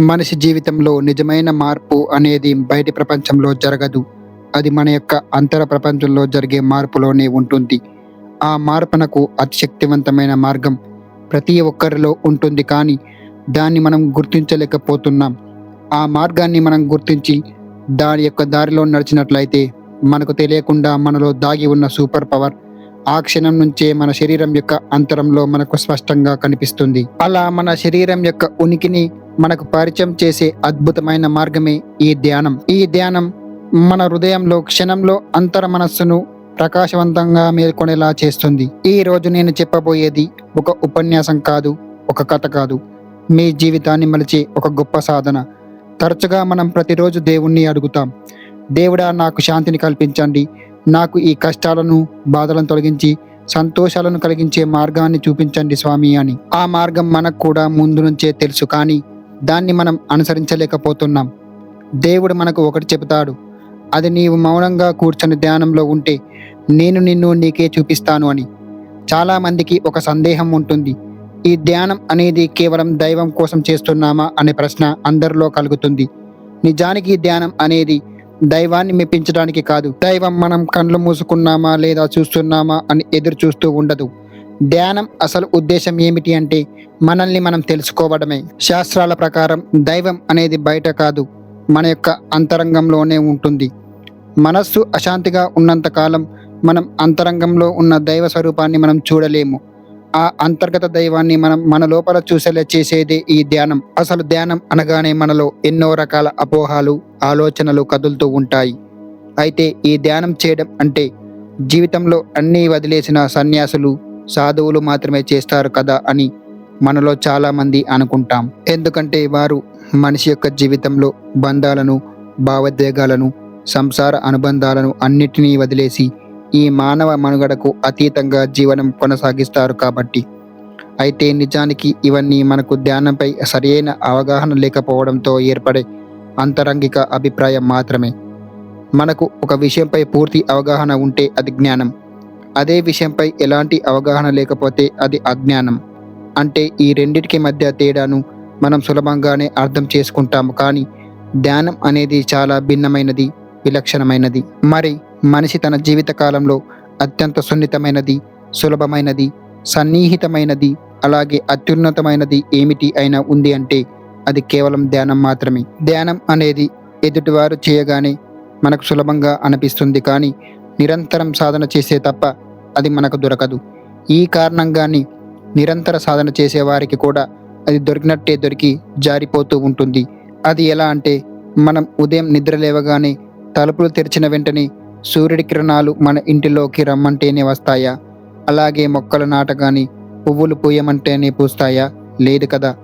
మనిషి జీవితంలో నిజమైన మార్పు అనేది బయటి ప్రపంచంలో జరగదు. అది మన యొక్క అంతర ప్రపంచంలో జరిగే మార్పులోనే ఉంటుంది. ఆ మార్పునకు అతిశక్తివంతమైన మార్గం ప్రతి ఒక్కరిలో ఉంటుంది కానీ దాన్ని మనం గుర్తించలేకపోతున్నాం. ఆ మార్గాన్ని మనం గుర్తించి దాని యొక్క దారిలో నడిచినట్లయితే మనకు తెలియకుండా మనలో దాగి ఉన్న సూపర్ పవర్ ఆ క్షణం నుంచే మన శరీరం యొక్క అంతరంలో మనకు స్పష్టంగా కనిపిస్తుంది. అలా మన శరీరం యొక్క ఉనికిని మనకు పరిచయం చేసే అద్భుతమైన మార్గమే ఈ ధ్యానం. ఈ ధ్యానం మన హృదయంలో క్షణంలో అంతర మనస్సును ప్రకాశవంతంగా మేల్కొనేలా చేస్తుంది. ఈ రోజు నేను చెప్పబోయేది ఒక ఉపన్యాసం కాదు ఒక కథ కాదు. మీ జీవితాన్ని మలిచే ఒక గొప్ప సాధన. తరచుగా మనం ప్రతిరోజు దేవుణ్ణి అడుగుతాం. దేవుడా నాకు శాంతిని కల్పించండి. నాకు ఈ కష్టాలను బాధలను తొలగించి సంతోషాలను కలిగించే మార్గాన్ని చూపించండి స్వామి అని. ఆ మార్గం మనకు కూడా ముందు నుంచే తెలుసు కానీ దాన్ని మనం అనుసరించలేకపోతున్నాం. దేవుడు మనకు ఒకటి చెబుతాడు అది నీవు మౌనంగా కూర్చొని ధ్యానంలో ఉంటే నేను నిన్ను నీకే చూపిస్తాను అని. చాలామందికి ఒక సందేహం ఉంటుంది ఈ ధ్యానం అనేది కేవలం దైవం కోసం చేస్తున్నామా అనే ప్రశ్న అందరిలో కలుగుతుంది. నిజానికి ధ్యానం అనేది దైవాన్ని మెప్పించడానికి కాదు. దైవం మనం కళ్ళు మూసుకున్నామా లేదా చూస్తున్నామా అని ఎదురు చూస్తూ ఉండదు. ధ్యానం అసలు ఉద్దేశం ఏమిటి అంటే మనల్ని మనం తెలుసుకోవడమే. శాస్త్రాల ప్రకారం దైవం అనేది బయట కాదు మన యొక్క అంతరంగంలోనే ఉంటుంది. మనస్సు అశాంతిగా ఉన్నంతకాలం మనం అంతరంగంలో ఉన్న దైవ స్వరూపాన్ని మనం చూడలేము. ఆ అంతర్గత దైవాన్ని మనం మన లోపల చూసేలా చేసేదే ఈ ధ్యానం. అసలు ధ్యానం అనగానే మనలో ఎన్నో రకాల అపోహాలు ఆలోచనలు కదులుతూ ఉంటాయి. అయితే ఈ ధ్యానం చేయడం అంటే జీవితంలో అన్నీ వదిలేసిన సన్యాసులు సాధువులు మాత్రమే చేస్తారు కదా అని మనలో చాలామంది అనుకుంటాం. ఎందుకంటే వారు మనిషి యొక్క జీవితంలో బంధాలను భావోద్వేగాలను సంసార అనుబంధాలను అన్నిటినీ వదిలేసి ఈ మానవ మనుగడకు అతీతంగా జీవనం కొనసాగిస్తారు కాబట్టి. అయితే నిజానికి ఇవన్నీ మనకు ధ్యానంపై సరైన అవగాహన లేకపోవడంతో ఏర్పడే అంతరంగిక అభిప్రాయం మాత్రమే. మనకు ఒక విషయంపై పూర్తి అవగాహన ఉంటే అది జ్ఞానం. అదే విషయంపై ఎలాంటి అవగాహన లేకపోతే అది అజ్ఞానం. అంటే ఈ రెండిటికి మధ్య తేడాను మనం సులభంగానే అర్థం చేసుకుంటాము కానీ ధ్యానం అనేది చాలా భిన్నమైనది విలక్షణమైనది. మరి మనిషి తన జీవితకాలంలో అత్యంత సున్నితమైనది సులభమైనది సన్నిహితమైనది అలాగే అత్యున్నతమైనది ఏమిటి అయినా ఉంది అంటే అది కేవలం ధ్యానం మాత్రమే. ధ్యానం అనేది ఎదుటివారు చేయగానే మనకు సులభంగా అనిపిస్తుంది కానీ నిరంతరం సాధన చేసే తప్ప అది మనకు దొరకదు. ఈ కారణంగాని నిరంతర సాధన చేసేవారికి కూడా అది దొరికినట్టే దొరికి జారిపోతూ ఉంటుంది. అది ఎలా అంటే మనం ఉదయం నిద్ర లేవగానే తలుపులు తెరిచిన వెంటనే సూర్యుడి కిరణాలు మన ఇంటిలోకి రమ్మంటేనే వస్తాయా? అలాగే మొక్కలు నాటగానే పువ్వులు పూయమంటేనే పూస్తాయా? లేదు కదా.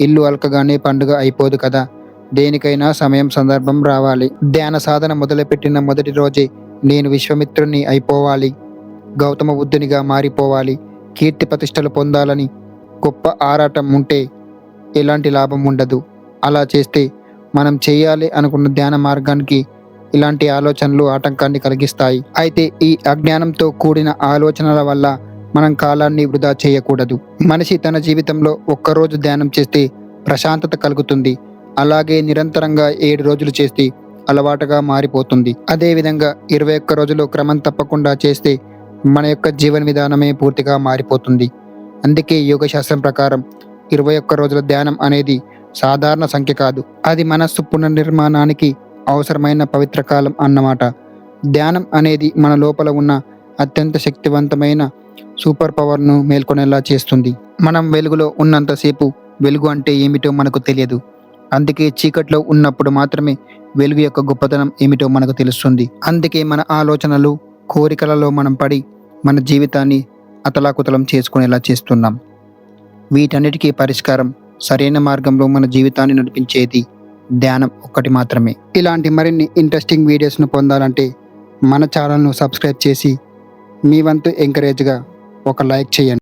ఇల్లు అలకగానే పండుగ అయిపోదు కదా. దేనికైనా సమయం సందర్భం రావాలి. ధ్యాన సాధన మొదలుపెట్టిన మొదటి రోజే నేను విశ్వమిత్రుణ్ణి అయిపోవాలి. గౌతమ బుద్ధునిగా మారిపోవాలి. కీర్తి ప్రతిష్టలు పొందాలని గొప్ప ఆరాటం ఉంటే ఎలాంటి లాభం ఉండదు. అలా చేస్తే మనం చేయాలి అనుకున్న ధ్యాన మార్గానికి ఇలాంటి ఆలోచనలు ఆటంకాన్ని కలిగిస్తాయి. అయితే ఈ అజ్ఞానంతో కూడిన ఆలోచనల వల్ల మనం కాలాన్ని వృధా చేయకూడదు. మనిషి తన జీవితంలో ఒక్కరోజు ధ్యానం చేస్తే ప్రశాంతత కలుగుతుంది. అలాగే నిరంతరంగా ఏడు రోజులు చేస్తే అలవాటుగా మారిపోతుంది. అదేవిధంగా ఇరవై ఒక్క రోజులు క్రమం తప్పకుండా చేస్తే మన యొక్క జీవన విధానమే పూర్తిగా మారిపోతుంది. అందుకే యోగ శాస్త్రం ప్రకారం ఇరవై ఒక్క రోజుల ధ్యానం అనేది సాధారణ సంఖ్య కాదు. అది మనస్సు పునర్నిర్మాణానికి అవసరమైన పవిత్ర కాలం అన్నమాట. ధ్యానం అనేది మన లోపల ఉన్న అత్యంత శక్తివంతమైన సూపర్ పవర్ను మేల్కొనేలా చేస్తుంది. మనం వెలుగులో ఉన్నంతసేపు వెలుగు అంటే ఏమిటో మనకు తెలియదు. అందుకే చీకట్లో ఉన్నప్పుడు మాత్రమే వెలుగు యొక్క గొప్పతనం ఏమిటో మనకు తెలుస్తుంది. అందుకే మన ఆలోచనలు కోరికలలో మనం పడి మన జీవితాన్ని అతలాకుతలం చేసుకునేలా చేస్తున్నాం. వీటన్నిటికీ పరిష్కారం సరైన మార్గంలో మన జీవితాన్ని నడిపించేది ధ్యానం ఒక్కటి మాత్రమే. ఇలాంటి మరిన్ని ఇంట్రెస్టింగ్ వీడియోస్ను పొందాలంటే మన ఛానల్ను సబ్స్క్రైబ్ చేసి మీ వంతు ఎంకరేజ్గా ఒక లైక్ చేయండి.